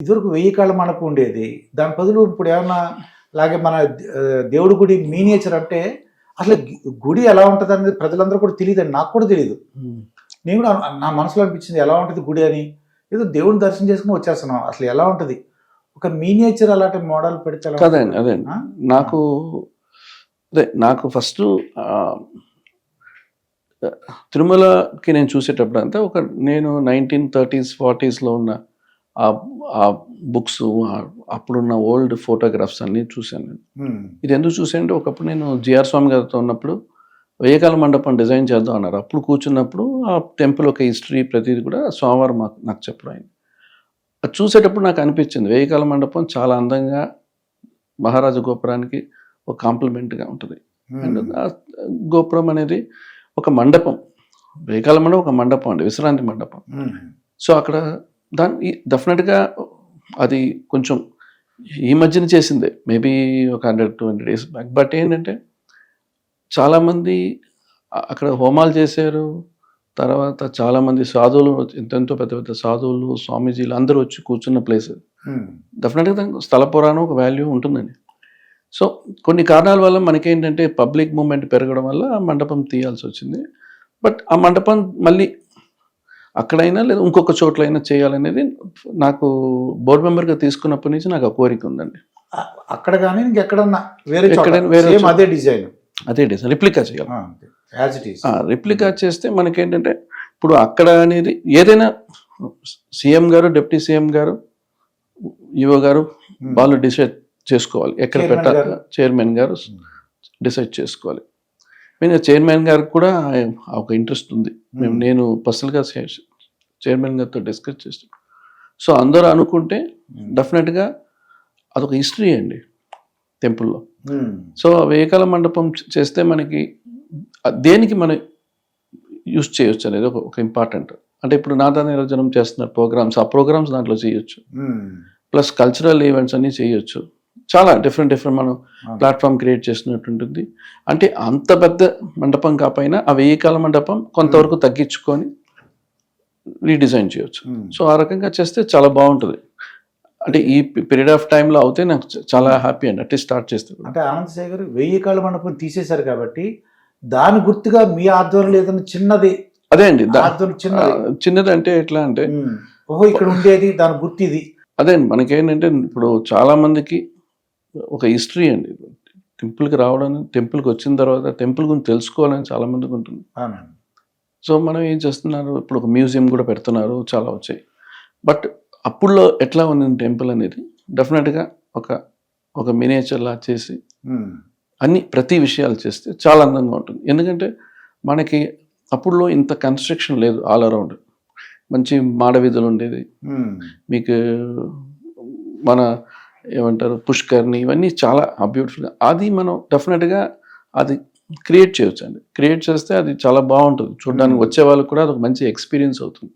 ఇదివరకు వెయ్యి కాళ్ళ మండపం ఉండేది. దాని బదులు ఇప్పుడు ఏమన్నా అలాగే మన దేవుడి గుడి మీనియేచర్ అంటే అసలు గుడి ఎలా ఉంటుంది అనేది ప్రజలందరూ కూడా తెలియదు నాకు కూడా తెలియదు నేను కూడా నా మనసులో అనిపించింది ఎలా ఉంటుంది గుడి అని. ఏదో దేవుడిని దర్శనం చేసుకుని వచ్చేస్తున్నాం. అసలు ఎలా ఉంటుంది? ఒక మీనియేచర్ అలాంటి మోడల్ పెడితే? అదే. ఆ? నాకు అదే నాకు ఫస్ట్ తిరుమలకి నేను చూసేటప్పుడు అంతా ఒక నేను నైన్టీన్ థర్టీస్ ఫార్టీస్లో ఉన్న ఆ ఆ బుక్స్ అప్పుడున్న ఓల్డ్ ఫోటోగ్రాఫ్స్ అన్నీ చూశాను నేను. ఇది ఎందుకు చూసానంటే ఒకప్పుడు నేను జిఆర్ స్వామి గారితో ఉన్నప్పుడు వేయకాల మండపం డిజైన్ చేద్దాం అన్నారు. అప్పుడు కూర్చున్నప్పుడు ఆ టెంపుల్ ఒక హిస్టరీ ప్రతిదీ కూడా స్వామివారు మాకు నాకు చెప్పడం అయింది. అది చూసేటప్పుడు నాకు అనిపించింది వేయకాల మండపం చాలా అందంగా మహారాజా గోపురానికి ఒక కాంప్లిమెంట్గా ఉంటుంది. అండ్ గోపురం అనేది ఒక మండపం. వేయకాల మండపం ఒక మండపం అండి విశ్రాంతి మండపం. సో అక్కడ దాన్ని డెఫినెట్గా అది కొంచెం ఈ మధ్యన చేసిందే. మేబీ ఒక hundred two hundred days back. But ఏంటంటే చాలామంది అక్కడ హోమాలు చేశారు. తర్వాత చాలామంది సాధువులు ఎంతెంతో పెద్ద పెద్ద సాధువులు స్వామీజీలు అందరూ వచ్చి కూర్చున్న ప్లేస్ డెఫినెట్గా దానికి స్థల పురాణం ఒక వాల్యూ ఉంటుందండి. సో కొన్ని కారణాల వల్ల మనకేంటంటే పబ్లిక్ మూమెంట్ పెరగడం వల్ల ఆ మండపం తీయాల్సి వచ్చింది బట్ ఆ మండపం మళ్ళీ అక్కడైనా లేదా ఇంకొక చోట్లైనా చేయాలనేది నాకు బోర్డు మెంబర్గా తీసుకున్నప్పటి నుంచి నాకు ఆ కోరిక ఉందండి. అక్కడ కానీ ఇంకెక్కడన్నా వేరే వేరే. అదే డిజైన్. అదే డిజైన్ రిప్లికా చేయాలి. రిప్లికా చేస్తే మనకేంటంటే ఇప్పుడు అక్కడ అనేది ఏదైనా సీఎం గారు డిప్యూటీ సీఎం గారు ఈఓ గారు వాళ్ళు డిసైడ్ చేసుకోవాలి. ఎక్కడ పెట్టాలి. చైర్మన్ గారు Hmm. డిసైడ్ చేసుకోవాలి. మేము చైర్మన్ గారికి కూడా ఒక ఇంట్రెస్ట్ ఉంది. మేము నేను పర్సనల్గా చైర్మన్ గారితో డిస్కస్ చేస్తాం. సో అందరూ అనుకుంటే డెఫినెట్గా అదొక హిస్టరీ అండి టెంపుల్లో. సో వేకాల మండపం చేస్తే మనకి దేనికి మనం యూస్ చేయొచ్చు అనేది ఒక ఒక ఇంపార్టెంట్. అంటే ఇప్పుడు నాదా నిరోజనం చేస్తున్న ప్రోగ్రామ్స్ ఆ ప్రోగ్రామ్స్ దాంట్లో చేయొచ్చు. ప్లస్ కల్చరల్ ఈవెంట్స్ అన్నీ చేయొచ్చు. చాలా డిఫరెంట్ డిఫరెంట్ మనం ప్లాట్ఫామ్ క్రియేట్ చేసినట్టు ఉంటుంది. అంటే అంత పెద్ద మండపం కాకపోయినా ఆ వెయ్యి కాల మండపం కొంతవరకు తగ్గించుకొని రీడిజైన్ చేయొచ్చు. సో ఆ రకంగా చేస్తే చాలా బాగుంటుంది. అంటే ఈ పీరియడ్ ఆఫ్ టైంలో అవుతే నాకు చాలా హ్యాపీ అండి. అంటే స్టార్ట్ చేస్తే. అంటే ఆనంద్ సాయి గారు వెయ్యి కాళ్ళ మండపం తీసేశారు కాబట్టి దాని గుర్తుగా మీ ఆధ్వర్యంలో ఏదైనా చిన్నది అదే అండి. ఆధ్వర్యం చిన్నది. అంటే ఎట్లా అంటే ఉమ్. ఓహో ఇక్కడ ఉండేది దాని గుర్తు ఇది. అదే అండి. మనకేంటంటే ఇప్పుడు చాలా మందికి ఒక హిస్టరీ అండి. టెంపుల్కి రావడం టెంపుల్కి వచ్చిన తర్వాత టెంపుల్ గురించి తెలుసుకోవాలని చాలా మందికి ఉంటుంది. సో మనం ఏం చేస్తున్నారు? ఇప్పుడు ఒక మ్యూజియం కూడా పెడుతున్నారు చాలా వచ్చాయి. బట్ అప్పుడులో ఎట్లా ఉంది టెంపుల్ అనేది? డెఫినెట్గా ఒక ఒక మినేచర్ లా చేసి. అన్ని ప్రతి విషయాలు చేస్తే చాలా అందంగా ఉంటుంది. ఎందుకంటే మనకి అప్పుడులో ఇంత కన్స్ట్రక్షన్ లేదు ఆల్ అరౌండ్ మంచి మాడవీధులు ఉండేది. మీకు మన ఏమంటారు పుష్కర్ని ఇవన్నీ చాలా బ్యూటిఫుల్గా అది మనం డెఫినెట్గా అది క్రియేట్ చేయొచ్చు అండి క్రియేట్ చేస్తే అది చాలా బాగుంటుంది. చూడడానికి. వచ్చే వాళ్ళకి కూడా అది ఒక మంచి ఎక్స్పీరియన్స్ అవుతుంది.